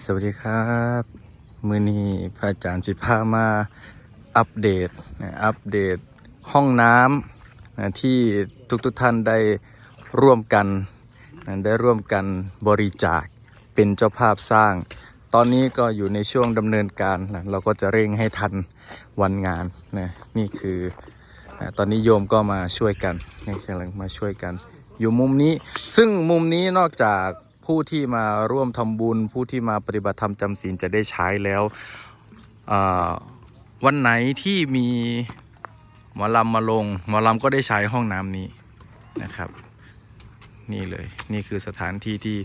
สวัสดีครับ มือนี้พระอาจารย์สิพามาอัปเดตนะอัปเดตห้องน้ำนะที่ทุกทุกๆท่านได้ร่วมกันนะได้ร่วมกันบริจาคเป็นเจ้าภาพสร้าง ตอนนี้ก็อยู่ในช่วงดำเนินการนะเราก็จะเร่งให้ทันวันงานนะนี่คือนะตอนนี้โยมก็มาช่วยกันนี่กำลังมาช่วยกัน อยู่มุมนี้ซึ่งมุมนี้นอกจาก ผู้ที่มาร่วมทำบุญ ผู้ที่มาปฏิบัติธรรมจำศีลจะได้ใช้แล้ววันไหนที่มีหมอลำมาลงหมอลำก็ได้ใช้ห้องน้ำนี้นะครับ นี่เลยนี่คือสถานที่ที่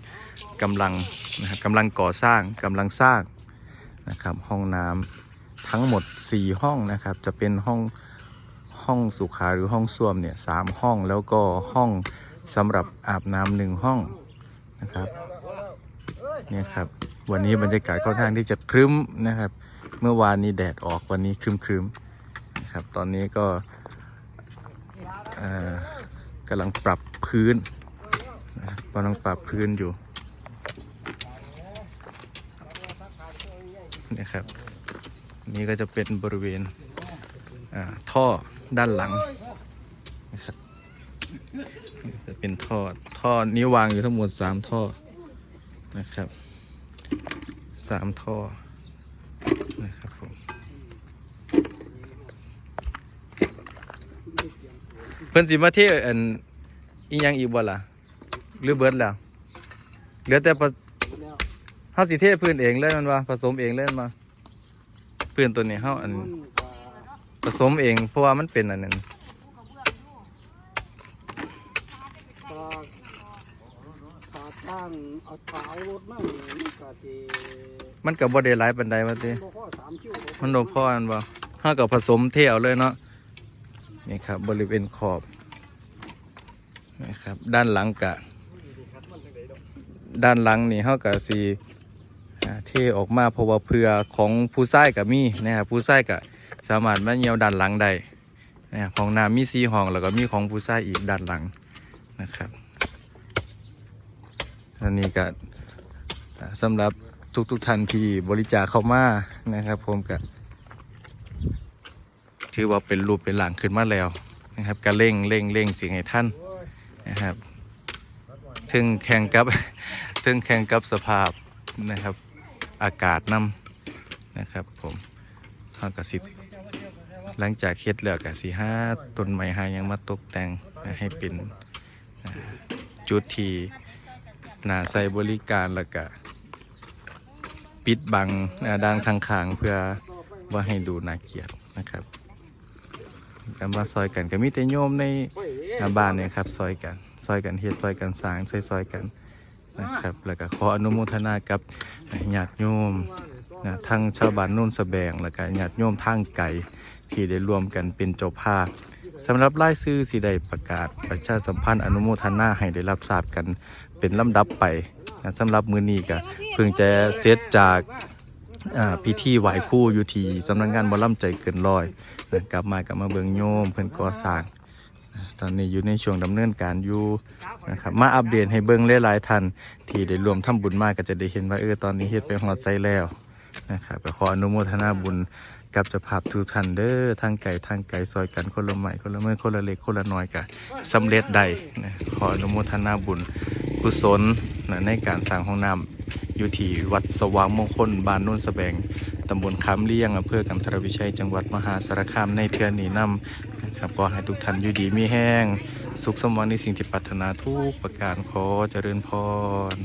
กำลังนะครับกำลังก่อสร้างกำลังสร้างนะครับห้องน้ำทั้งหมด 4 ห้องนะครับ จะเป็นห้องห้องสุขาหรือห้องส้วมเนี่ยสามห้องแล้วก็ห้องสำหรับอาบน้ำหนึ่งห้อง นะครับเนี่ยครับ วันนี้บรรยากาศค่อนข้างที่จะครึ้มนะครับ เมื่อวานนี้แดดออกวันนี้ครึ้มครึ้มนะครับ ตอนนี้ก็กำลังปรับพื้นนะครับกำลังปรับพื้นอยู่เนี่ยครับ นี่ก็จะเป็นบริเวณท่อด้านหลังนะครับ จะเป็นท่อ ท่อนี้วางอยู่ทั้งหมดสามท่อนะครับสามท่อนะครับผมเพิ่นสิมาเทอันอีหยังอีกบ่ล่ะหรือเบิดแล้วเหลือแต่ผเฮาสิเทพื้นเองเลยมันว่าผสมเองเลยมันมาพื้นตัวนี้เฮาอันผสมเองเพราะว่ามันเป็นอันนั้น ตา ตาตั้งเอาเท้ารถนั่งนี่ก็สิมันก็บ่ได้หลายปานใดว่าติบ่พอสามคิวมันบ่พออันบ่เฮาก็ผสมเทเอาเลยเนาะนี่ครับ บริเวณขอบนะครับ ด้านหลังกะ ด้านหลังนี่เฮาก็สิอ่าเทออกมาเพราะว่าเพื่อของผู้ชายก็มีนะครับผู้ชายก็สามารถมาเหี่ยวด้านหลังได้นะครับของน้ำมี4ห้องแล้วก็มีของผู้ชายอีกด้านหลังนะครับ อันนี้ก็สำหรับทุกๆท่านที่บริจาคเข้ามานะครับผมก็ถือว่าเป็นรูปเป็นหลังขึ้นมาแล้วนะครับก็เร่งเร่งเร่งจริงให้ท่านนะครับถึงแข่งกับถึงแข่งกับสภาพนะครับ อากาศนำนะครับ ผมข้ากระสิบหลังจากเฮ็ดแล้วกะสิห้าต้นไม้หายังมาตกแต่งให้เป็นจุดที่ นาใส่บริการแล้วก็ปิดบังอ่าด้านข้างๆ เพื่อว่าให้ดูน่าเกลียดนะครับกันมาซอยกันก็มีแต่โยมในหน้าบ้านเนี่ยครับซอยกัน ซอยกันเฮ็ดซอยกันสางซอยซอยกันนะครับ แล้วก็ขออนุโมทนากับญาติโยมนะทั้งชาวบ้านโนุ่นสะแบงแล้วก็ญาติโยมทางไกลที่ได้รวมกันเป็นเจ้าภาพสำหรับรายชื่อสิได้ประกาศประชาสัมพันธ์อนุโมทนาให้ได้รับทราบกัน เป็นลำดับไปนะสำหรับมือนี้ก็เพิ่งจะเสร็จจากพิธีไหว้ครู่อยู่ที่สำนักงานบอล่ำใจเกินร้อยนะกลับมากลับมาเบิงโยมเพิ่นก่อสร้างตอนนี้อยู่ในช่วงดำเนินการอยู่นะครับมาอัปเดตให้เบิ้งหลายๆท่านที่ได้รวมทำบุญมากก็จะได้เห็นว่าเออตอนนี้เฮ็ดไปหอดใจแล้ว นะครับก็ขออนุโมทนาบุญกับเจ้าภาพทุกท่านเด้อทางไก่ทางไก่ซอยกันคนละไม้คนละเมื่อคนละเล็กคนละน้อยก็สำเร็จได้นะขออนุโมทนาบุญกุศลนะในการสร้างห้องน้ำอยู่ที่วัดสว่างมงคลบ้านนุ่นสแบงตำบลคำเลี้ยงอำเภอกันทรวิชัยจังหวัดมหาสารคามในเทือนนี้นำนะครับก็ให้ทุกท่านอยู่ดีมีแห้ง สุขสมหวังในสิ่งที่ปรารถนาทุกประการขอเจริญพร